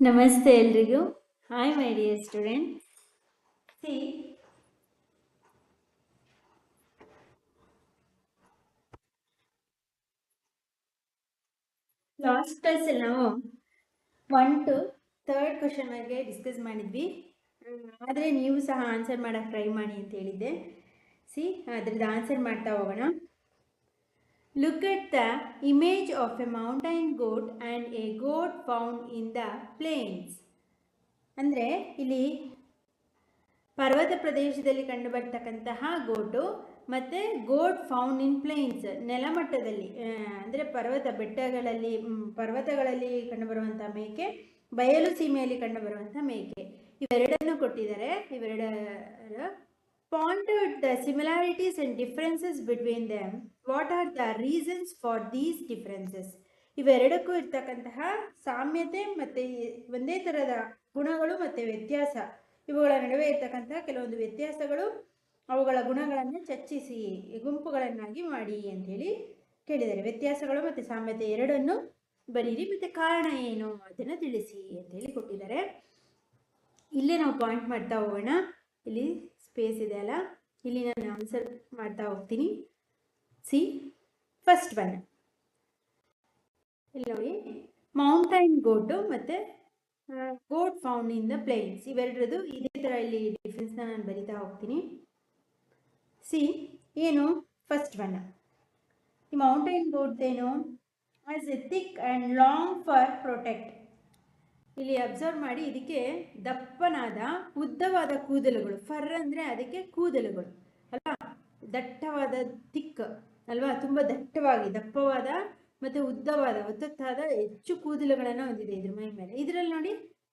ನಮಸ್ತೆ ಎಲ್ರಿಗೂ. Hi my dear student see last ಕ್ಲಾಸಲ್ಲಿ ನಾವು ಒನ್ ಟು ಥರ್ಡ್ ಕ್ವಶನ್ ಬಗ್ಗೆ ಡಿಸ್ಕಸ್ ಮಾಡಿದ್ವಿ. ಆದರೆ ನೀವು ಸಹ ಆನ್ಸರ್ ಮಾಡೋಕ್ಕೆ ಟ್ರೈ ಮಾಡಿ ಅಂತ ಹೇಳಿದ್ದೆ. ಸಿ ಅದ್ರದ್ದು ಆನ್ಸರ್ ಮಾಡ್ತಾ ಹೋಗೋಣ. Look at the image of a mountain goat and a goat found in the plains. ಅಂದರೆ ಇಲ್ಲಿ ಪರ್ವತ ಪ್ರದೇಶದಲ್ಲಿ ಕಂಡುಬರ್ತಕ್ಕಂತಹ ಗೋಟು ಮತ್ತು ಗೋಟ್ ಫೌಂಡ್ ಇನ್ ಪ್ಲೇನ್ಸ್ ನೆಲಮಟ್ಟದಲ್ಲಿ ಅಂದರೆ ಪರ್ವತ ಬೆಟ್ಟಗಳಲ್ಲಿ ಪರ್ವತಗಳಲ್ಲಿ ಕಂಡುಬರುವಂಥ ಮೇಕೆ, ಬಯಲು ಸೀಮೆಯಲ್ಲಿ ಕಂಡುಬರುವಂಥ ಮೇಕೆ ಇವೆರಡನ್ನು ಕೊಟ್ಟಿದ್ದಾರೆ ಇವೆರಡರ pointed the similarities and differences between them. What are the reasons for these differences ಇವೆರಡಕ್ಕೂ ಇರ್ತಕ್ಕಂತಹ ಸಾಮ್ಯತೆ ಮತ್ತು ಒಂದೇ ಥರದ ಗುಣಗಳು ಮತ್ತು ವ್ಯತ್ಯಾಸ. ಇವುಗಳ ನಡುವೆ ಇರ್ತಕ್ಕಂತಹ ಕೆಲವೊಂದು ವ್ಯತ್ಯಾಸಗಳು ಅವುಗಳ ಗುಣಗಳನ್ನು ಚರ್ಚಿಸಿ, ಗುಂಪುಗಳನ್ನಾಗಿ ಮಾಡಿ ಅಂಥೇಳಿ ಕೇಳಿದ್ದಾರೆ. ವ್ಯತ್ಯಾಸಗಳು ಮತ್ತು ಸಾಮ್ಯತೆ ಎರಡನ್ನು ಬರೀರಿ. ಮತ್ತು ಕಾರಣ ಏನು ಅದನ್ನು ತಿಳಿಸಿ ಅಂತೇಳಿ ಕೊಟ್ಟಿದ್ದಾರೆ. ಇಲ್ಲೇ ನಾವು ಪಾಯಿಂಟ್ ಮಾಡ್ತಾ ಹೋಗೋಣ. ಇಲ್ಲಿ ಸ್ಪೇಸ್ ಇದೆ ಅಲ್ಲ? ಇಲ್ಲಿ ನಾನು ಆನ್ಸರ್ ಮಾಡ್ತಾ ಹೋಗ್ತೀನಿ. ಸಿ ಫಸ್ಟ್ ಒನ್ ಇಲ್ಲಿ ನೋಡಿ. ಮೌಂಟೈನ್ ಗೋಟು ಮತ್ತು goat found in the plains ಇವೆರಡರದು ಇದೇ ಥರ ಇಲ್ಲಿ ಡಿಫ್ರೆನ್ಸ್ನ ನಾನು ಬರಿತಾ ಹೋಗ್ತೀನಿ. ಸಿ ಏನು? ಫಸ್ಟ್ ಒನ್ ಈ mountain ಗೋಟ್ದೇನು has a thick and long for protect ಇಲ್ಲಿ ಅಬ್ಸರ್ವ್ ಮಾಡಿ ಇದಕ್ಕೆ ದಪ್ಪನಾದ ಉದ್ದವಾದ ಕೂದಲುಗಳು. ಫರ್ ಅಂದರೆ ಅದಕ್ಕೆ ಕೂದಲುಗಳು. ಅಲ್ವಾ? ದಟ್ಟವಾದ ತಿಕ್ಕ ಅಲ್ವಾ? ತುಂಬ ದಟ್ಟವಾಗಿ, ದಪ್ಪವಾದ ಮತ್ತು ಉದ್ದವಾದ, ಒತ್ತತ್ತಾದ ಹೆಚ್ಚು ಕೂದಲುಗಳನ್ನು ಹೊಂದಿದೆ ಇದ್ರ ಮೈ ಮೇಲೆ. ಇದರಲ್ಲಿ ನೋಡಿ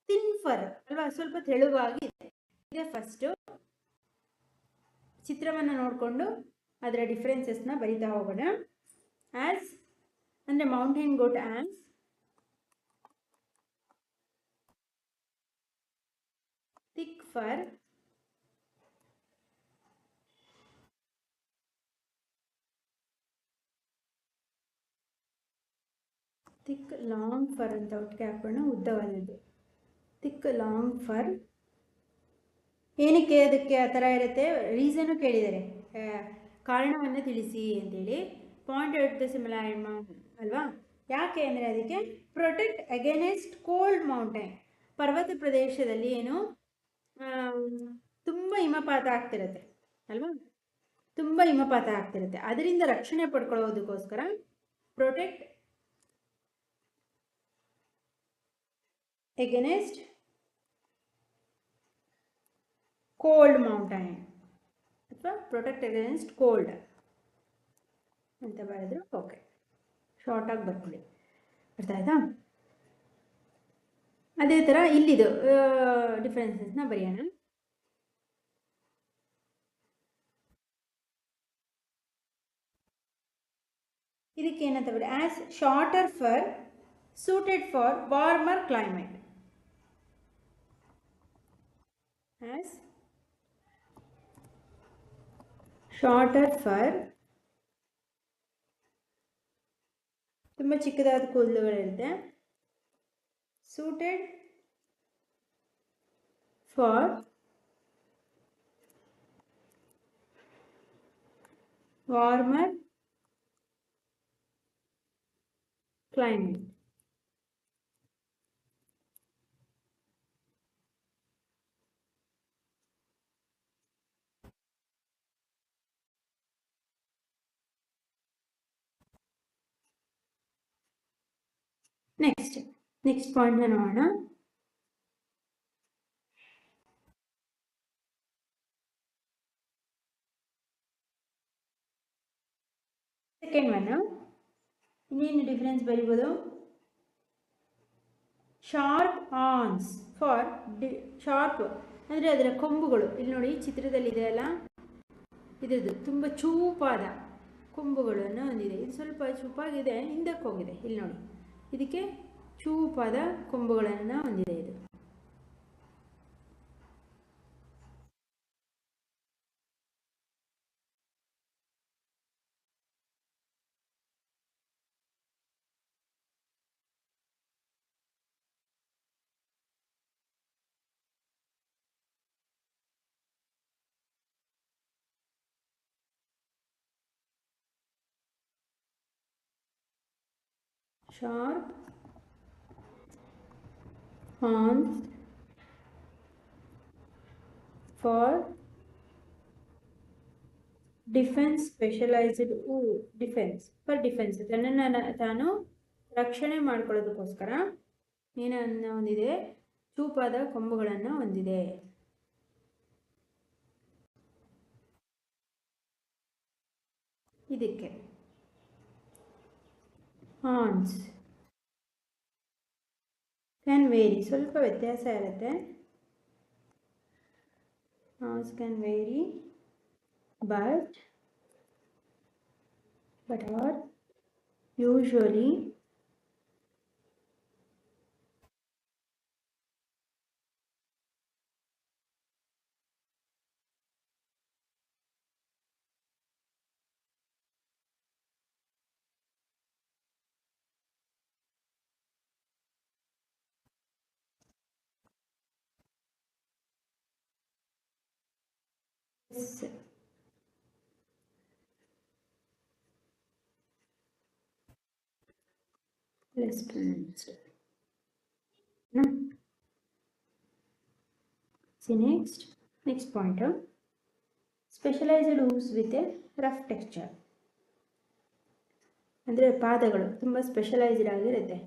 ತಿನ್ ಫರ್ ಅಲ್ವಾ? ಸ್ವಲ್ಪ ತೆಳುವಾಗಿ ಇದೆ. ಫಸ್ಟು ಚಿತ್ರವನ್ನು ನೋಡಿಕೊಂಡು ಅದರ ಡಿಫ್ರೆನ್ಸಸ್ನ ಬರಿತಾ ಹೋಗೋಣ. ಆ್ಯಸ್ ಅಂದರೆ mountain goat has fur thick, long fur ಅಂತ ಒಟ್ಟಿಗೆ ಹಾಕೋಣ ಉದ್ದವಾದದ್ದು. Thick, long fur. ಏನಕ್ಕೆ ಅದಕ್ಕೆ ಆ ಥರ ಇರುತ್ತೆ? ರೀಸನು ಕೇಳಿದ್ದಾರೆ. ಕಾರಣವನ್ನು ತಿಳಿಸಿ ಅಂತೇಳಿ. ಪಾಯಿಂಟ್ ಔಟ್ ದ ಸಿಮಿಲಾರ್ ಅಲ್ವಾ? ಯಾಕೆ ಅಂದರೆ ಅದಕ್ಕೆ ಪ್ರೊಟೆಕ್ಟ್ ಅಗೇನೆಸ್ಟ್ ಕೋಲ್ಡ್ ಮೌಂಟೇನ್ ಪರ್ವತ ಪ್ರದೇಶದಲ್ಲಿ ಏನು? ತುಂಬ ಹಿಮಪಾತ ಆಗ್ತಿರುತ್ತೆ, ಅಲ್ವಾ? ತುಂಬ ಹಿಮಪಾತ ಆಗ್ತಿರುತ್ತೆ. ಅದರಿಂದ ರಕ್ಷಣೆ ಪಡ್ಕೊಳ್ಳೋದಕ್ಕೋಸ್ಕರ ಪ್ರೊಟೆಕ್ಟ್ ಎಗನೆಸ್ಟ್ ಕೋಲ್ಡ್ ಮೌಂಟೈನ್ ಅಥವಾ ಪ್ರೊಟೆಕ್ಟ್ ಅಗೇನ್ಸ್ಟ್ ಕೋಲ್ಡ್ ಅಂತ ಬರೆದ್ರು ಓಕೆ ಶಾರ್ಟಾಗಿ ಬರ್ಕೊಳ್ಳಿ. ಅರ್ಥ ಆಯ್ತಾ? ಅದೇ ಥರ ಇಲ್ಲಿದು ಡಿಫ್ರೆನ್ಸಸ್ನ ಬರೆಯೋಣ. ಇದಕ್ಕೆ ಏನಂತ ಬರೀ has shorter fur suited for warmer climate has shorter fur ತುಂಬ ಚಿಕ್ಕದಾದ ಕೂದಲುಗಳಿರುತ್ತೆ. suited for warmer climate. Next. Next ಪಾಯಿಂಟ್ನ ನೋಡೋಣ. ಸೆಕೆಂಡ್ ಒನ್ ಇನ್ನೇನು ಡಿಫ್ರೆನ್ಸ್ ಬರಿಬೋದು? Sharp horns for the sharp ಅಂದರೆ ಅದರ ಕೊಂಬುಗಳು. ಇಲ್ಲಿ ನೋಡಿ ಚಿತ್ರದಲ್ಲಿದೆ ಅಲ್ಲ? ಇದ್ರದ್ದು ತುಂಬ ಚೂಪಾದ ಕೊಂಬುಗಳನ್ನು ಹೊಂದಿದೆ. ಇದು ಸ್ವಲ್ಪ ಚೂಪಾಗಿದೆ, ಹಿಂದಕ್ಕೆ ಹೋಗಿದೆ. ಇಲ್ಲಿ ನೋಡಿ. ಇದಕ್ಕೆ ಚೂಪಾದ ಕೊಂಬುಗಳನ್ನು ಹೊಂದಿದೆ ಇದು sharp horns for defence specialised defence for defence ತನ್ನನ್ನು ತಾನು ರಕ್ಷಣೆ ಮಾಡ್ಕೊಳ್ಳೋದಕ್ಕೋಸ್ಕರ ಏನನ್ನು ಹೊಂದಿದೆ? ಚೂಪಾದ ಕೊಂಬುಗಳನ್ನು ಹೊಂದಿದೆ. ಇದಕ್ಕೆ. Horns ಕ್ಯಾನ್ ವೇರಿ ಸ್ವಲ್ಪ ವ್ಯತ್ಯಾಸ ಇರುತ್ತೆ horns can vary but but are usually Less pronounced. No. See next, next pointer. Specialised hooves with a rough texture ಅಂದರೆ ಪಾದಗಳು ತುಂಬ ಸ್ಪೆಷಲೈಸ್ಡ್ ಆಗಿರುತ್ತೆ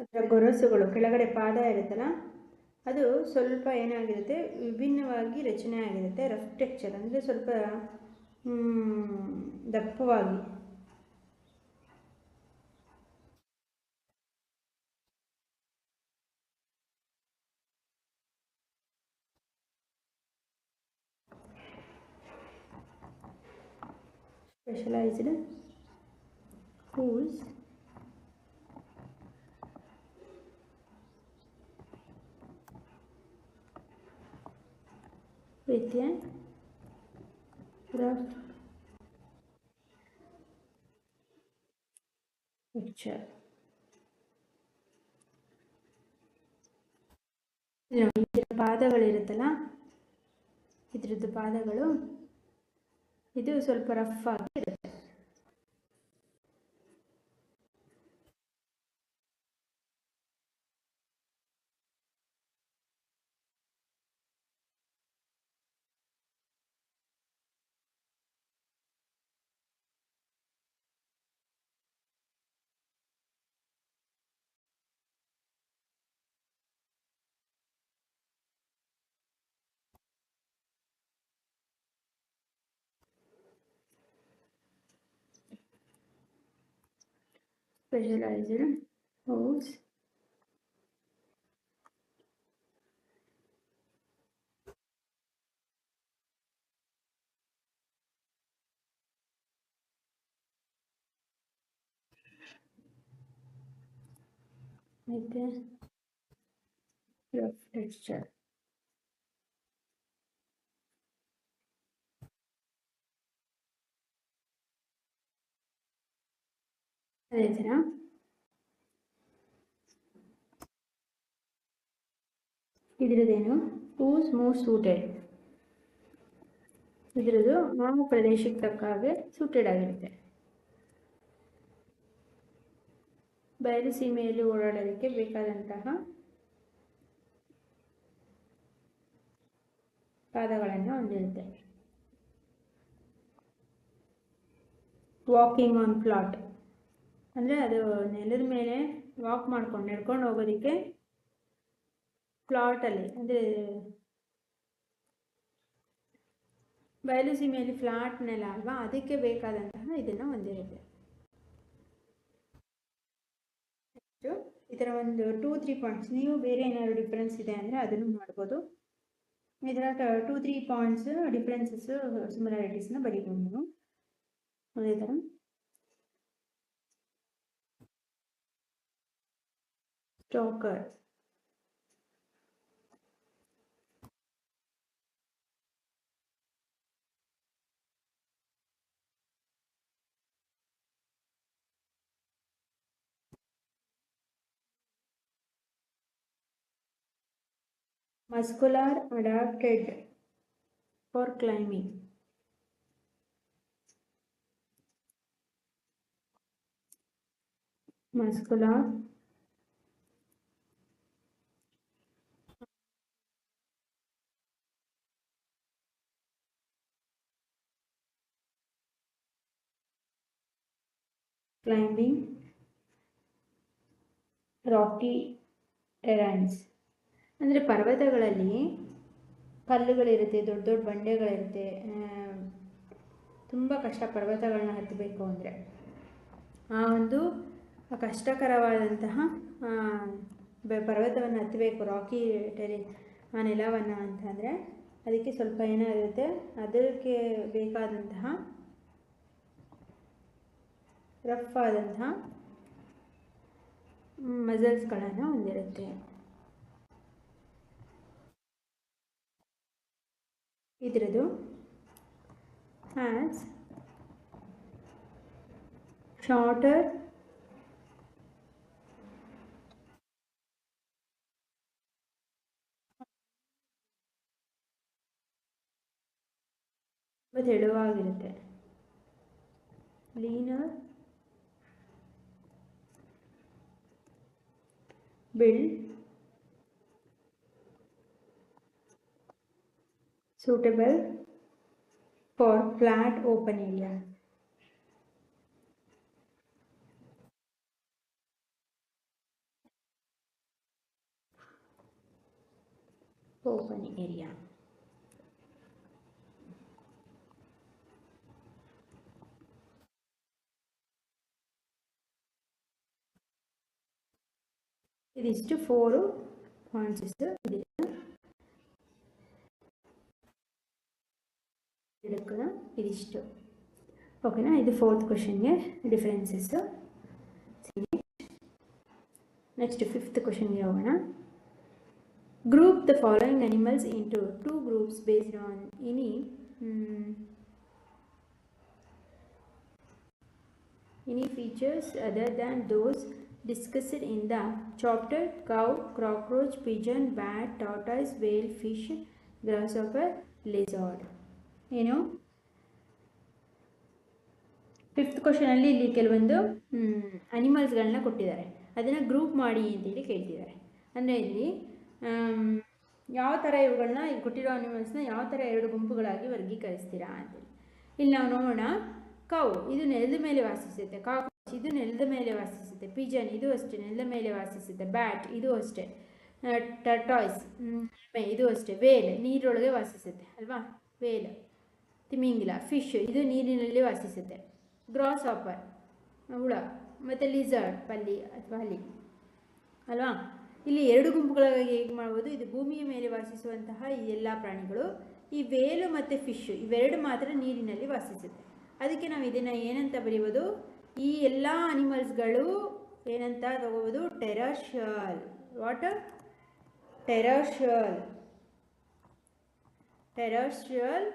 ಅದರ ಗೊರಸುಗಳು ಕೆಳಗಡೆ ಪಾದ ಇರುತ್ತಲ್ಲ, ಅದು ಸ್ವಲ್ಪ ಏನಾಗಿರುತ್ತೆ, ವಿಭಿನ್ನವಾಗಿ ರಚನೆ ಆಗಿರುತ್ತೆ ರಫ್ ಟೆಕ್ಚರ್ ಅಂದರೆ ಸ್ವಲ್ಪ ದಪ್ಪವಾಗಿ. Specialised hooves rough picture. ಇದರ ಪಾದಗಳಿರುತ್ತಲ್ಲ ಇದ್ರದ್ದು ಪಾದಗಳು ಇದು ಸ್ವಲ್ಪ ರಫ್ ಆಗಿ ಇರುತ್ತೆ specialized holes with a rough texture. ಅದೇ ಥರ ಇದರದೇನು? ಟೂಸ್ ಮೋಸ್ಟ್ ಸೂಟೆಡ್ ಇದರದು ಆ ಪ್ರದೇಶಕ್ಕೆ ತಕ್ಕ ಹಾಗೆ ಸೂಟೆಡ್ ಆಗಿರುತ್ತೆ. ಬಯಲು ಸೀಮೆಯಲ್ಲಿ ಓಡಾಡೋದಕ್ಕೆ ಬೇಕಾದಂತಹ ಪಾದಗಳನ್ನು ಹೊಂದಿರುತ್ತೆ. ವಾಕಿಂಗ್ ಆನ್ ಫ್ಲಾಟ್ ಅಂದರೆ ಅದು ನೆಲದ ಮೇಲೆ ವಾಕ್ ಮಾಡ್ಕೊಂಡು ನಡ್ಕೊಂಡು ಹೋಗೋದಕ್ಕೆ ಫ್ಲಾಟಲ್ಲಿ ಅಂದರೆ ಬಯಲು ಸೀಮೆಯಲ್ಲಿ ಫ್ಲಾಟ್ ನೆಲ ಅಲ್ವಾ, ಅದಕ್ಕೆ ಬೇಕಾದಂತಹ ಇದನ್ನು ಹೊಂದಿರುತ್ತೆ. ಈ ಥರ ಒಂದು ಟೂ ತ್ರೀ ಪಾಯಿಂಟ್ಸ್ ನೀವು ಬೇರೆ ಏನಾದ್ರು ಡಿಫ್ರೆನ್ಸ್ ಇದೆ ಅಂದರೆ ಅದನ್ನು ಮಾಡ್ಬೋದು ಇದರ ಟೂ ತ್ರೀ ಪಾಯಿಂಟ್ಸ್ ಡಿಫ್ರೆನ್ಸಸ್ ಸಿಮಿಲಾರಿಟೀಸ್ನ ಬರೀಬೋದು ನೀವು. ಅದೇ ಥರ चौकर muscular adapted for climbing muscular climbing, rocky terrains ಅಂದರೆ ಪರ್ವತಗಳಲ್ಲಿ ಕಲ್ಲುಗಳಿರುತ್ತೆ, ದೊಡ್ಡ ದೊಡ್ಡ ಬಂಡೆಗಳಿರುತ್ತೆ. ತುಂಬ ಕಷ್ಟ ಪರ್ವತಗಳನ್ನ ಹತ್ತಬೇಕು ಅಂದರೆ. ಆ ಒಂದು ಕಷ್ಟಕರವಾದಂತಹ ಪರ್ವತವನ್ನು ಹತ್ತಬೇಕು ರಾಕಿ ಟೆರಿ ಆ ನೆಲವನ್ನು ಅಂತಂದರೆ ಅದಕ್ಕೆ ಸ್ವಲ್ಪ ಏನಾಗಿರುತ್ತೆ ಅದಕ್ಕೆ ಬೇಕಾದಂತಹ ರಫ್ ಆದಂತಹ ಮಸಲ್ಸ್ಗಳನ್ನು ಹೊಂದಿರುತ್ತೆ. ಇದರದು hands shorter ತೆಳುವಾಗಿರುತ್ತೆ. Leaner build suitable for flat open area. open area. ಇದಿಷ್ಟು ಫೋರು ಪಾಯಿಂಟ್ಸ್ ಇದಿದೆ ಇದಕ್ಕೆ ಇದಿಷ್ಟು ಓಕೆನಾ ಇದು ಫೋರ್ತ್ ಕ್ವಶನ್ಗೆ ಡಿಫರೆನ್ಸಸ್ಸು ನೆಕ್ಸ್ಟ್ ಫಿಫ್ತ್ ಕ್ವಶನ್ಗೆ ಹೋಗೋಣ group the following animals into two groups based on any any features other than those discussed in the chapter cow, cockroach, pigeon, bat, tortoise, whale, fish, grasshopper, lizard. ಏನು fifth ಕ್ವಶನಲ್ಲಿ ಇಲ್ಲಿ ಕೆಲವೊಂದು ಅನಿಮಲ್ಸ್ಗಳನ್ನ ಕೊಟ್ಟಿದ್ದಾರೆ. ಅದನ್ನು group ಮಾಡಿ ಅಂತೇಳಿ ಕೇಳ್ತಿದ್ದಾರೆ. ಅಂದರೆ ಇಲ್ಲಿ ಯಾವ ಥರ ಇವುಗಳನ್ನ ಇಲ್ಲಿ ಕೊಟ್ಟಿರೋ ಅನಿಮಲ್ಸ್ನ ಯಾವ ಥರ ಎರಡು ಗುಂಪುಗಳಾಗಿ ವರ್ಗೀಕರಿಸ್ತೀರಾ ಅಂತೇಳಿ ಇಲ್ಲಿ ನಾವು ನೋಡೋಣ. ಕೌ ಇದು ನೆಲದ ಮೇಲೆ ವಾಸಿಸುತ್ತೆ. ಕಾಕ್ರೋಚ್ ಇದು ನೆಲದ ಮೇಲೆ ವಾಸಿಸುತ್ತೆ. ಪಿಜನ್ ಇದು ಅಷ್ಟೇ, ನೆಲದ ಮೇಲೆ ವಾಸಿಸುತ್ತೆ. ಬ್ಯಾಟ್ ಇದು ಅಷ್ಟೇ. ಟರ್ಟಾಯ್ಸ್ ಇದು ಅಷ್ಟೇ. ವೇಲ್ ನೀರೊಳಗೆ ವಾಸಿಸುತ್ತೆ, ಅಲ್ವಾ? ವೇಲ್ ತಿಮಿಂಗಿಲ ಫಿಶ್ ಇದು ನೀರಿನಲ್ಲಿ ವಾಸಿಸುತ್ತೆ. ಗ್ರಾಸ್ ಆಪರ್ ಹುಳ, ಮತ್ತು ಲಿಸರ್ಡ್ ಪಲ್ಲಿ ಅಥವಾ ಹಲ್ಲಿ ಅಲ್ವಾ? ಇಲ್ಲಿ ಎರಡು ಗುಂಪುಗಳಾಗಿ ಹೇಗೆ ಮಾಡ್ಬೋದು? ಇದು ಭೂಮಿಯ ಮೇಲೆ ವಾಸಿಸುವಂತಹ ಈ ಎಲ್ಲ ಪ್ರಾಣಿಗಳು. ಈ ವೇಲು ಮತ್ತು ಫಿಶ್ ಇವೆರಡು ಮಾತ್ರ ನೀರಿನಲ್ಲಿ ವಾಸಿಸುತ್ತೆ. ಅದಕ್ಕೆ ನಾವು ಇದನ್ನು ಏನಂತ ಬರೀಬೋದು ಈ ಎಲ್ಲ ಅನಿಮಲ್ಸ್ಗಳು ಏನಂತ ತಗೋಬೋದು? Terrestrial what terrestrial terrestrial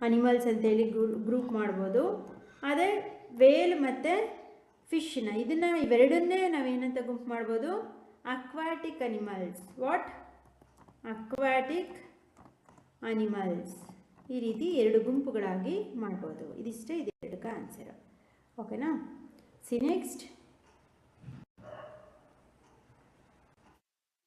animals ಅಂತೇಳಿ ಗ್ರೂಪ್ ಮಾಡ್ಬೋದು. ಅದೇ ವೇಲ್ ಮತ್ತು ಫಿಶ್ನ ಇದನ್ನು ಇವೆರಡನ್ನೇ ನಾವೇನಂತ ಗುಂಪು ಮಾಡ್ಬೋದು? Aquatic animals what aquatic animals ಈ ರೀತಿ ಎರಡು ಗುಂಪುಗಳಾಗಿ ಮಾಡ್ಬೋದು ಇದಿಷ್ಟೇ ಇದೆರಡಕ್ಕೆ ಆನ್ಸರ್ ಓಕೆನಾ ಸಿ ನೆಕ್ಸ್ಟ್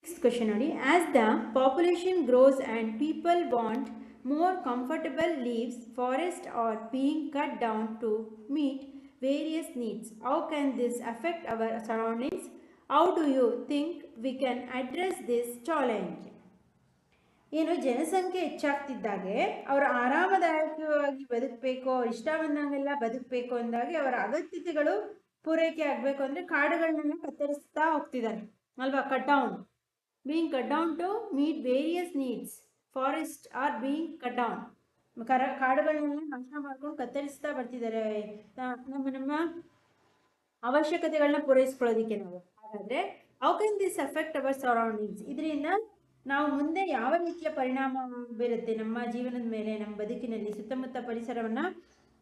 ನೆಕ್ಸ್ಟ್ ಕ್ವಶನ್ ನೋಡಿ as the population grows and people want more comfortable leaves, forests are being cut down to meet various needs. How can this affect our surroundings? How do you think we can address this challenge? ಏನು ಜನಸಂಖ್ಯೆ ಹೆಚ್ಚಾಗ್ತಿದ್ದಾಗೆ ಅವರು ಆರಾಮದಾಯಕವಾಗಿ ಬದುಕಬೇಕು, ಅವ್ರು ಇಷ್ಟ ಬಂದಂಗೆಲ್ಲ ಬದುಕಬೇಕು ಅಂದಾಗೆ ಅವರ ಅಗತ್ಯತೆಗಳು ಪೂರೈಕೆ ಆಗಬೇಕು ಅಂದರೆ ಕಾಡುಗಳನ್ನೆಲ್ಲ ಕತ್ತರಿಸ್ತಾ ಹೋಗ್ತಿದ್ದಾರೆ. ಅಲ್ವಾ? Cut down being cut down to meet various needs forest are being cut down ಕರ, ಕಾಡುಗಳನ್ನೆಲ್ಲ ನಾಶ ಮಾಡ್ಕೊಂಡು ಕತ್ತರಿಸ್ತಾ ಬರ್ತಿದ್ದಾರೆ. ನಮ್ಮ ನಮ್ಮ ಅವಶ್ಯಕತೆಗಳನ್ನ ಪೂರೈಸ್ಕೊಳ್ಳೋದಕ್ಕೆ ನಾವು. ಹಾಗಾದರೆ how can this affect our surroundings ಇದರಿಂದ ನಾವು ಮುಂದೆ ಯಾವ ರೀತಿಯ ಪರಿಣಾಮ ಬೀರುತ್ತೆ ನಮ್ಮ ಜೀವನದ ಮೇಲೆ, ನಮ್ಮ ಬದುಕಿನಲ್ಲಿ, ಸುತ್ತಮುತ್ತ ಪರಿಸರವನ್ನು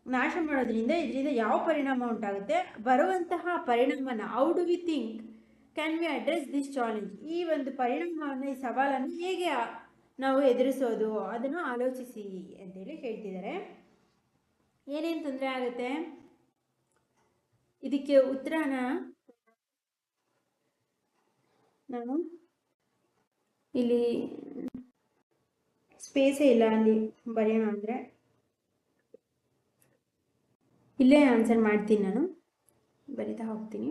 ನಾಶ ಮಾಡೋದ್ರಿಂದ ಇದರಿಂದ ಯಾವ ಪರಿಣಾಮ ಉಂಟಾಗುತ್ತೆ? ಬರುವಂತಹ ಪರಿಣಾಮನ how do we think can we address this challenge ಈ ಒಂದು ಪರಿಣಾಮವನ್ನು, ಈ ಸವಾಲನ್ನು ಹೇಗೆ ನಾವು ಎದುರಿಸೋದು? ಅದನ್ನು ಆಲೋಚಿಸಿ ಅಂತೇಳಿ ಹೇಳ್ತಿದ್ದಾರೆ. ಏನೇನು ತೊಂದರೆ ಆಗುತ್ತೆ? ಇದಕ್ಕೆ ಉತ್ತರನ ನಾನು ಇಲ್ಲಿ ಸ್ಪೇಸೇ ಇಲ್ಲ ಅಲ್ಲಿ ಬರೆಯೋಣ ಅಂದರೆ. ಇಲ್ಲೇ ಆನ್ಸರ್ ಮಾಡ್ತೀನಿ ನಾನು. ಬರಿತಾ ಹೋಗ್ತೀನಿ.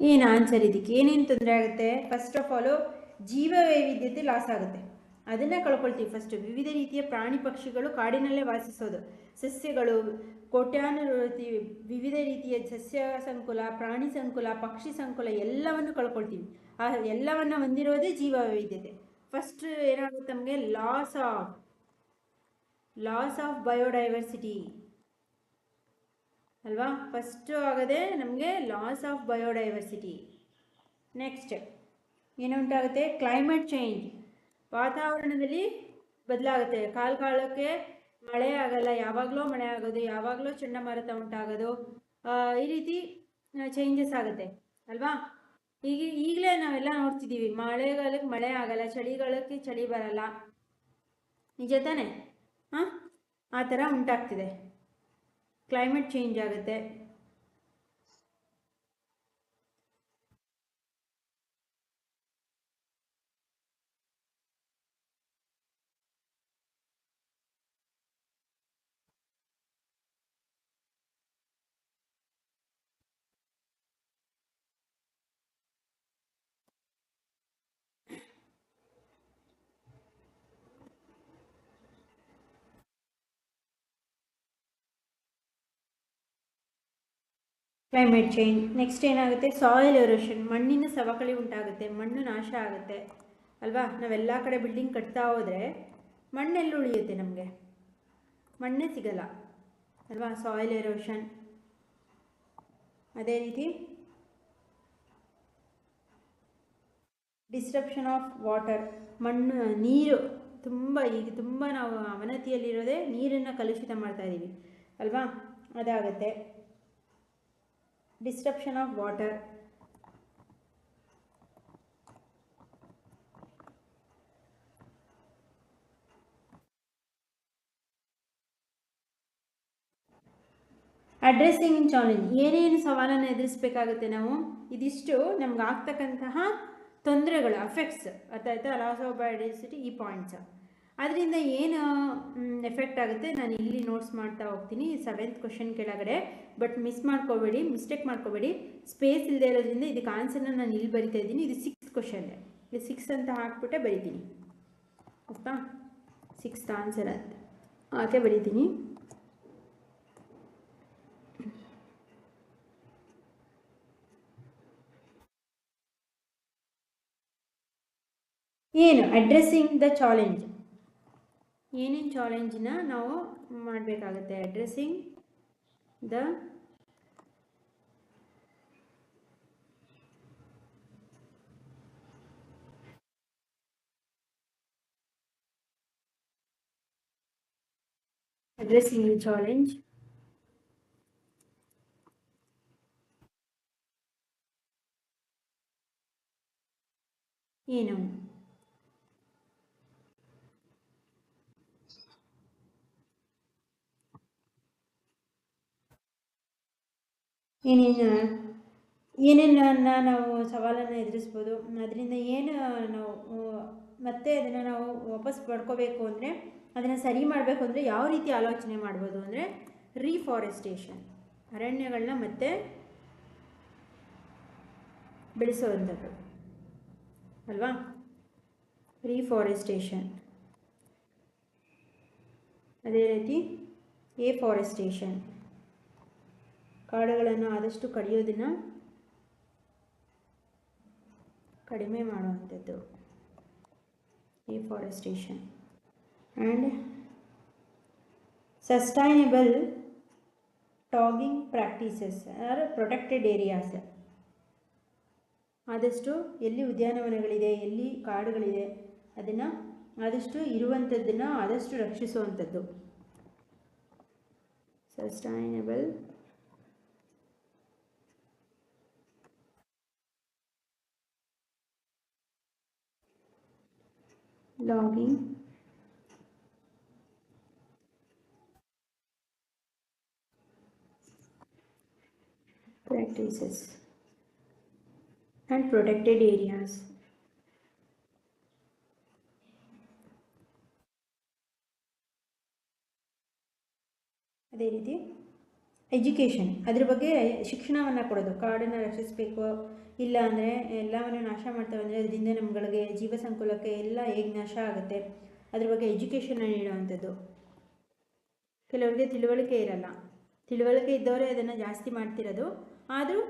ಏನು ಆನ್ಸರ್ ಇದಕ್ಕೆ? ಏನೇನು ತೊಂದರೆ ಆಗುತ್ತೆ? ಫಸ್ಟ್ ಆಫ್ ಆಲು ಜೀವ ವೈವಿಧ್ಯತೆ ಲಾಸ್ ಆಗುತ್ತೆ. ಅದನ್ನೇ ಕಳ್ಕೊಳ್ತೀವಿ ಫಸ್ಟ್ ವಿವಿಧ ರೀತಿಯ ಪ್ರಾಣಿ ಪಕ್ಷಿಗಳು ಕಾಡಿನಲ್ಲೇ ವಾಸಿಸೋದು. ಸಸ್ಯಗಳು ಕೋಟ್ಯಾನು ವಿವಿಧ ರೀತಿಯ ಸಸ್ಯ ಸಂಕುಲ, ಪ್ರಾಣಿ ಸಂಕುಲ, ಪಕ್ಷಿ ಸಂಕುಲ ಎಲ್ಲವನ್ನು ಕಳ್ಕೊಳ್ತೀವಿ. ಆ ಎಲ್ಲವನ್ನು ಹೊಂದಿರೋದೇ ಜೀವ ವೈವಿಧ್ಯತೆ ಫಸ್ಟ್ ಏನಾಗುತ್ತೆ ನಮಗೆ? Loss of loss of biodiversity ಅಲ್ವಾ? ಫಸ್ಟು ಆಗದೆ ನಮಗೆ ಲಾಸ್ ಆಫ್ ಬಯೋಡೈವರ್ಸಿಟಿ ನೆಕ್ಸ್ಟ್ ಏನು ಉಂಟಾಗುತ್ತೆ ಕ್ಲೈಮೇಟ್ ಚೇಂಜ್ ವಾತಾವರಣದಲ್ಲಿ ಬದಲಾಗುತ್ತೆ. ಕಾಲ ಕಾಲಕ್ಕೆ ಮಳೆ ಆಗಲ್ಲ. ಯಾವಾಗಲೂ ಮಳೆ ಆಗೋದು, ಯಾವಾಗಲೂ ಚಂಡಮಾರುತ ಉಂಟಾಗೋದು ಈ ರೀತಿ ಚೇಂಜಸ್ ಆಗುತ್ತೆ. ಅಲ್ವಾ? ಈಗ ಈಗಲೇ ನಾವೆಲ್ಲ ನೋಡ್ತಿದ್ದೀವಿ, ಮಳೆಗಾಲಕ್ಕೆ ಮಳೆ ಆಗಲ್ಲ, ಚಳಿಗಾಲಕ್ಕೆ ಚಳಿ ಬರಲ್ಲ. ನಿಜ ತಾನೆ? ಹಾಂ? ಆ ಥರ ಉಂಟಾಗ್ತಿದೆ. ಕ್ಲೈಮೇಟ್ ಚೇಂಜ್ ಆಗುತ್ತೆ. ಕ್ಲೈಮೇಟ್ ಚೇಂಜ್ ನೆಕ್ಸ್ಟ್ ಏನಾಗುತ್ತೆ? ಸಾಯಿಲ್ ಎರೋಷನ್ ಮಣ್ಣಿನ ಸವಕಳಿ ಉಂಟಾಗುತ್ತೆ. ಮಣ್ಣು ನಾಶ ಆಗುತ್ತೆ. ಅಲ್ವಾ? ನಾವೆಲ್ಲ ಕಡೆ ಬಿಲ್ಡಿಂಗ್ ಕಟ್ತಾ ಹೋದರೆ ಮಣ್ಣೆಲ್ಲ ಉಳಿಯುತ್ತೆ ನಮಗೆ? ಮಣ್ಣೇ ಸಿಗಲ್ಲ. ಅಲ್ವಾ? ಸಾಯಿಲ್ ಎರೋಷನ್ ಅದೇ ರೀತಿ ಡಿಸ್ಟ್ರಪ್ಷನ್ ಆಫ್ ವಾಟರ್ ಮಣ್ಣು, ನೀರು ತುಂಬ ಈಗ ತುಂಬ ನಾವು ಅವನತಿಯಲ್ಲಿರೋದೇ ನೀರನ್ನು ಕಲುಷಿತ ಮಾಡ್ತಾ ಇದ್ದೀವಿ ಅಲ್ವಾ? ಅದಾಗುತ್ತೆ. Disruption of water. Addressing challenge ಏನೇನು ಸವಾಲನ್ನು ಎದುರಿಸಬೇಕಾಗುತ್ತೆ ನಾವು? ಇದಿಷ್ಟು ನಮ್ಗೆ ಆಗ್ತಕ್ಕಂತಹ ತೊಂದರೆಗಳು ಅಫೆಕ್ಟ್ಸ್ ಅರ್ಥಾಯ್ತಾ ಲಾಸ್ ಆಫ್ ಬಯೋಡೈವರ್ಸಿಟಿ ಈ ಪಾಯಿಂಟ್ಸ್ ಅದರಿಂದ ಏನು ಎಫೆಕ್ಟ್ ಆಗುತ್ತೆ? ನಾನು ಇಲ್ಲಿ ನೋಟ್ಸ್ ಮಾಡ್ತಾ ಹೋಗ್ತೀನಿ ಸೆವೆಂತ್ ಕ್ವಶನ್ ಕೆಳಗಡೆ. ಬಟ್ ಮಿಸ್ ಮಾಡ್ಕೋಬೇಡಿ ಮಿಸ್ಟೇಕ್ ಮಾಡ್ಕೋಬೇಡಿ. ಸ್ಪೇಸ್ ಇಲ್ಲದೆ ಇರೋದ್ರಿಂದ ಇದಕ್ಕೆ ಆನ್ಸರ್ನ ನಾನು ಇಲ್ಲಿ ಬರಿತಾ ಇದ್ದೀನಿ. ಇದು ಸಿಕ್ಸ್ ಕ್ವಶನ್ ಇದು. ಸಿಕ್ಸ್ ಅಂತ ಹಾಕ್ಬಿಟ್ಟೆ ಬರಿತೀನಿ. ಗೊತ್ತಾ ಸಿಕ್ಸ್ತ್ ಆನ್ಸರ್ ಅಂತ ಹಾಗೆ ಬರಿತೀನಿ. ಏನು? ಅಡ್ರೆಸ್ಸಿಂಗ್ ದ ಚಾಲೆಂಜ್ ಏನೇನು ಚಾಲೆಂಜನ್ನ ನಾವು ಮಾಡಬೇಕಾಗುತ್ತೆ addressing the addressing the challenge. ಏನು ಏನೇನು ಏನೇನನ್ನ ನಾವು ಸವಾಲನ್ನು ಎದುರಿಸ್ಬೋದು, ಅದರಿಂದ ಏನು ನಾವು, ಮತ್ತೆ ಅದನ್ನು ನಾವು ವಾಪಸ್ ಪಡ್ಕೋಬೇಕು ಅಂದರೆ, ಅದನ್ನು ಸರಿ ಮಾಡಬೇಕು ಅಂದರೆ ಯಾವ ರೀತಿ ಆಲೋಚನೆ ಮಾಡ್ಬೋದು ಅಂದರೆ ರೀಫಾರೆಸ್ಟೇಷನ್ ಅರಣ್ಯಗಳನ್ನ ಮತ್ತೆ ಬೆಳೆಸೋವಂಥದ್ದು. ಅಲ್ವಾ? ರೀಫಾರೆಸ್ಟೇಷನ್ ಅದೇ ರೀತಿ ಎ ಕಾಡುಗಳನ್ನು ಆದಷ್ಟು ಕಡಿಯೋದನ್ನು ಕಡಿಮೆ ಮಾಡುವಂಥದ್ದು deforestation and sustainable logging practices or protected areas ಆದಷ್ಟು ಎಲ್ಲಿ ಉದ್ಯಾನವನಗಳಿದೆ, ಎಲ್ಲಿ ಕಾಡುಗಳಿದೆ, ಅದನ್ನು ಆದಷ್ಟು ಇರುವಂಥದ್ದನ್ನು ಆದಷ್ಟು ರಕ್ಷಿಸುವಂಥದ್ದು. Sustainable logging practices and protected areas ಅದೇ ರೀತಿ ಎಜುಕೇಷನ್ ಅದ್ರ ಬಗ್ಗೆ ಶಿಕ್ಷಣವನ್ನು ಕೊಡೋದು. ಕಾಡನ್ನು ರಕ್ಷಿಸಬೇಕು. ಇಲ್ಲ ಅಂದರೆ ಎಲ್ಲವನ್ನು ನಾಶ ಮಾಡ್ತೇವೆ ಅಂದರೆ ಅದರಿಂದ ನಮ್ಗಳಿಗೆ ಜೀವ ಸಂಕುಲಕ್ಕೆ ಎಲ್ಲ ಹೇಗೆ ನಾಶ ಆಗುತ್ತೆ. ಅದ್ರ ಬಗ್ಗೆ ಎಜುಕೇಷನ್ನ ನೀಡುವಂಥದ್ದು. ಕೆಲವರಿಗೆ ತಿಳುವಳಿಕೆ ಇರಲ್ಲ. ತಿಳುವಳಿಕೆ ಇದ್ದವರೇ ಅದನ್ನು ಜಾಸ್ತಿ ಮಾಡ್ತಿರೋದು. ಆದರೂ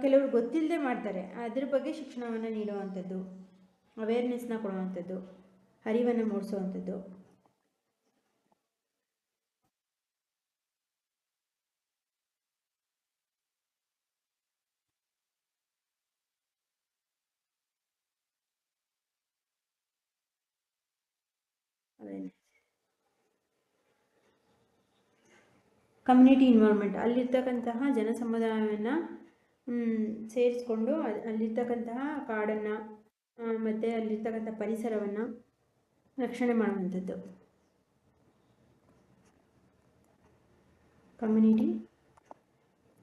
ಕೆಲವರು ಗೊತ್ತಿಲ್ಲದೆ ಮಾಡ್ತಾರೆ. ಅದ್ರ ಬಗ್ಗೆ ಶಿಕ್ಷಣವನ್ನು ನೀಡುವಂಥದ್ದು. ಅವೇರ್ನೆಸ್ನ ಕೊಡುವಂಥದ್ದು. ಅರಿವನ್ನು ಮೂಡಿಸುವಂಥದ್ದು. ಕಮ್ಯುನಿಟಿ ಇನ್ವಾಲ್ವ್ಮೆಂಟ್ ಅಲ್ಲಿರ್ತಕ್ಕಂತಹ ಜನ ಸಮುದಾಯವನ್ನು ಸೇರಿಸ್ಕೊಂಡು ಅಲ್- ಅಲ್ಲಿರ್ತಕ್ಕಂತಹ ಕಾಡನ್ನು ಮತ್ತು ಅಲ್ಲಿರ್ತಕ್ಕಂಥ ಪರಿಸರವನ್ನು ರಕ್ಷಣೆ ಮಾಡುವಂಥದ್ದು. ಕಮ್ಯುನಿಟಿ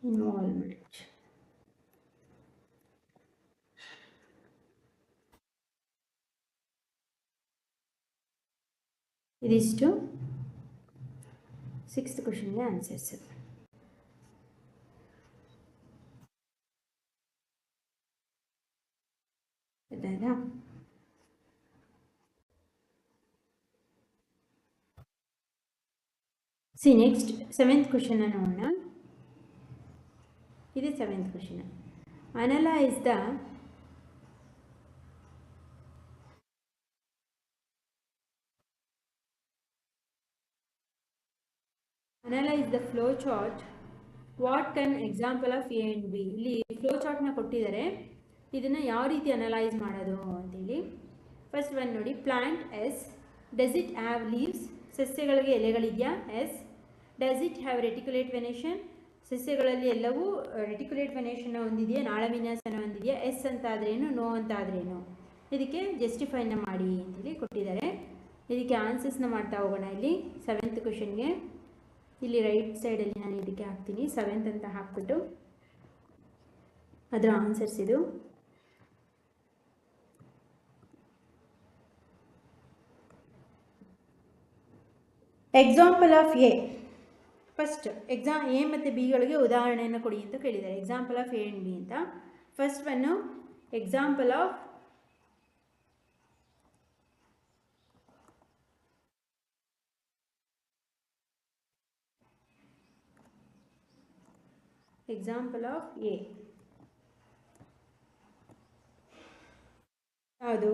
ಇನ್ವಾಲ್ವ್ಮೆಂಟ್ ಇದಿಷ್ಟು. ಸಿಕ್ಸ್ತ್ ಕ್ವಶನ್ಗೆ ಆನ್ಸರ್ಸ್ ಗೊತ್ತಾಯ್ತಾ ಸಿ ನೆಕ್ಸ್ಟ್ ಸೆವೆಂತ್ ಕ್ವಶನ್ನ ನೋಡೋಣ ಇದು seventh question analyse the analyse the flow chart what can example of A and B ಇಲ್ಲಿ ಫ್ಲೋ ಚಾರ್ಟ್ನ ಕೊಟ್ಟಿದ್ದಾರೆ. ಇದನ್ನು ಯಾವ ರೀತಿ ಅನಲೈಸ್ ಮಾಡೋದು ಅಂತೇಳಿ. ಫಸ್ಟ್ ಒನ್ ನೋಡಿ plant yes does it have leaves ಸಸ್ಯಗಳಿಗೆ ಎಲೆಗಳಿದೆಯಾ? Yes does it have reticulate venation ಸಸ್ಯಗಳಲ್ಲಿ ಎಲ್ಲವೂ ರೆಟಿಕ್ಯುಲೇಟ್ ವೆನೇಷನ್ನ ಹೊಂದಿದೆಯಾ? ನಾಳವಿನ್ಯಾಸನ ಹೊಂದಿದೆಯಾ? ಎಸ್ ಅಂತ ಆದ್ರೇನು ನೋ ಅಂತ ಆದ್ರೇನು ಇದಕ್ಕೆ ಜಸ್ಟಿಫೈನ ಮಾಡಿ ಅಂತೇಳಿ ಕೊಟ್ಟಿದ್ದಾರೆ. ಇದಕ್ಕೆ ಆನ್ಸರ್ಸ್ನ ಮಾಡ್ತಾ ಹೋಗೋಣ ಇಲ್ಲಿ ಸೆವೆಂತ್ ಕ್ವಶನ್ಗೆ ಇಲ್ಲಿ ರೈಟ್ ಸೈಡಲ್ಲಿ ನಾನು ಇದಕ್ಕೆ ಹಾಕ್ತೀನಿ. ಸೆವೆಂತ್ ಅಂತ ಹಾಕ್ಬಿಟ್ಟು ಅದರ ಆನ್ಸರ್ಸ್ ಇದು. Example of A first exam A ಮತ್ತು ಬಿಗಳಿಗೆ ಉದಾಹರಣೆಯನ್ನು ಕೊಡಿ ಅಂತ ಕೇಳಿದ್ದಾರೆ. Example of A and B ಅಂತ. First one example of example of A ಯಾವುದು?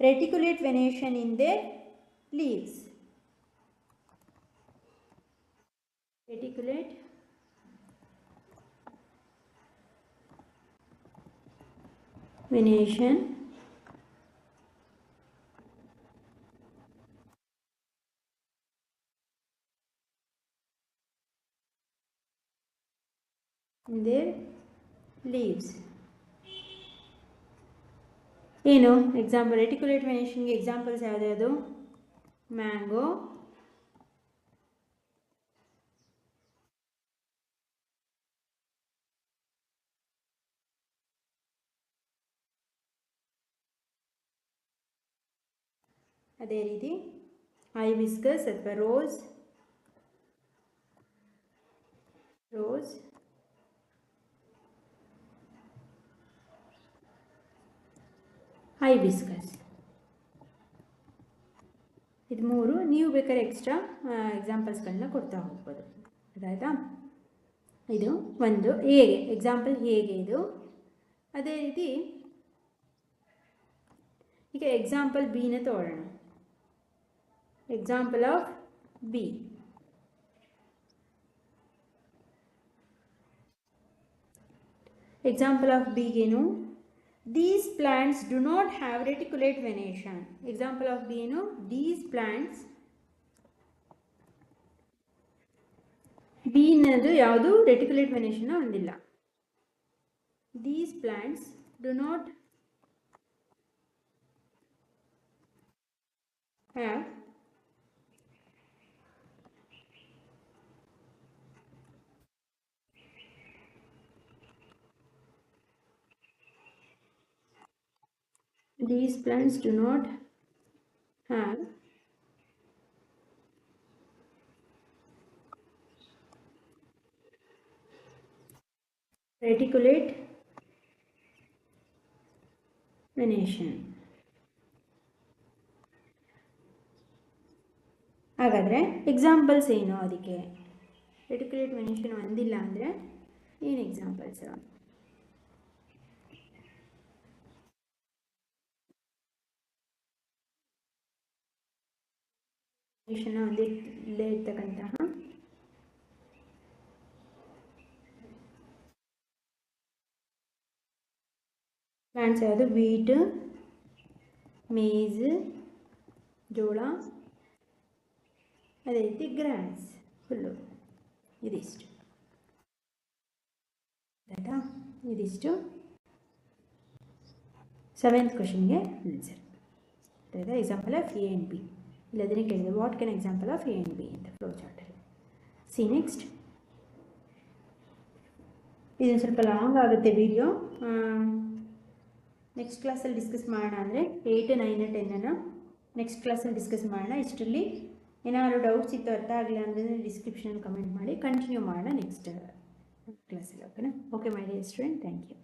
Reticulate venation in their leaves reticulate ವೆನೇಷನ್ in their leaves. ಏನು? ಎಕ್ಸಾಂಪಲ್ ರೆಟಿಕ್ಯುಲೇಟ್ ವೆನೇಷನ್ಗೆ ಎಕ್ಸಾಂಪಲ್ಸ್ ಯಾವ್ದ್ಯಾವುದು? ಮ್ಯಾಂಗೋ ಅದೇ ರೀತಿ ಐಬಿಸ್ಕಸ್ ಅಥವಾ ರೋಸ್ ರೋಸ್ ಹೈಬಿಸ್ಕಸ್. ಇದು ಮೂರು ನೀವು ಬೇಕಾದ್ರೆ ಎಕ್ಸ್ಟ್ರಾ ಎಕ್ಸಾಂಪಲ್ಸ್ಗಳನ್ನ ಕೊಡ್ತಾ ಹೋಗ್ಬೋದು. ಅದಾಯ್ತಾ? ಇದು ಒಂದು ಹೇಗೆ ಎಕ್ಸಾಂಪಲ್ ಹೇಗೆ ಇದು? ಅದೇ ರೀತಿ ಈಗ ಎಕ್ಸಾಂಪಲ್ ಬಿನ ತಗೊಳ್ಳೋಣ example of B example of ಬಿಗೇನು these plants do not have reticulate venation example of B ಏನು ದೀಸ್ ಪ್ಲಾಂಟ್ಸ್ ಬಿ ಅನ್ನೋದು ಯಾವುದು ರೆಟಿಕ್ಯುಲೇಟ್ ವೆನೇಷನ್ ಹೊಂದಿಲ್ಲ. These plants do not have these plants do not have reticulate venation. ಹಾಗಾದರೆ examples ಏನು ಅದಕ್ಕೆ? Reticulate venation ಒಂದಿಲ್ಲ ಅಂದರೆ ಏನು ಎಕ್ಸಾಂಪಲ್ಸ್ ವೆನೇಷನ್ ಹೊಂದಿಲ್ಲೇ ಇರ್ತಕ್ಕಂತಹ ಪ್ಲಾಂಟ್ಸ್ ಯಾವುದು? ವೀಟ್ ಮೇಜ್ ಜೋಳ, ಅದೇ ರೀತಿ ಗ್ರಾನ್ಸ್ ಫುಲ್ಲು ಇದಿಷ್ಟು. ಆಯಿತಾ? ಇದಿಷ್ಟು. ಸೆವೆಂತ್ ಕ್ವಶನ್ಗೆ ಆನ್ಸರ್ ಆಯಿತಾ? Example of A and B ಇಲ್ಲದನ್ನೇ ಕೇಳಿದೆ. What can example of A and B ಅಂತ ಫ್ಲೋ ಚಾರ್ಟಲ್ಲಿ ಸಿ ನೆಕ್ಸ್ಟ್ ಇದೊಂದು ಸ್ವಲ್ಪ ಲಾಂಗ್ ಆಗುತ್ತೆ ವಿಡಿಯೋ ನೆಕ್ಸ್ಟ್ ಕ್ಲಾಸಲ್ಲಿ ಡಿಸ್ಕಸ್ ಮಾಡೋಣ ಅಂದರೆ ಏಯ್ಟ್ ನೈನ್ ಟೆನ್ನನ್ನು ನೆಕ್ಸ್ಟ್ ಕ್ಲಾಸಲ್ಲಿ ಡಿಸ್ಕಸ್ ಮಾಡೋಣ. ಇಷ್ಟರಲ್ಲಿ ಏನಾದರೂ ಡೌಟ್ಸ್ ಇತ್ತು ಅರ್ಥ ಆಗಲಿಲ್ಲ ಅಂದರೆ ಡಿಸ್ಕ್ರಿಪ್ಷನಲ್ಲಿ ಕಮೆಂಟ್ ಮಾಡಿ ಕಂಟಿನ್ಯೂ ಮಾಡೋಣ ನೆಕ್ಸ್ಟ್ ಕ್ಲಾಸಲ್ಲಿ ಓಕೆನಾ okay my dear student thank you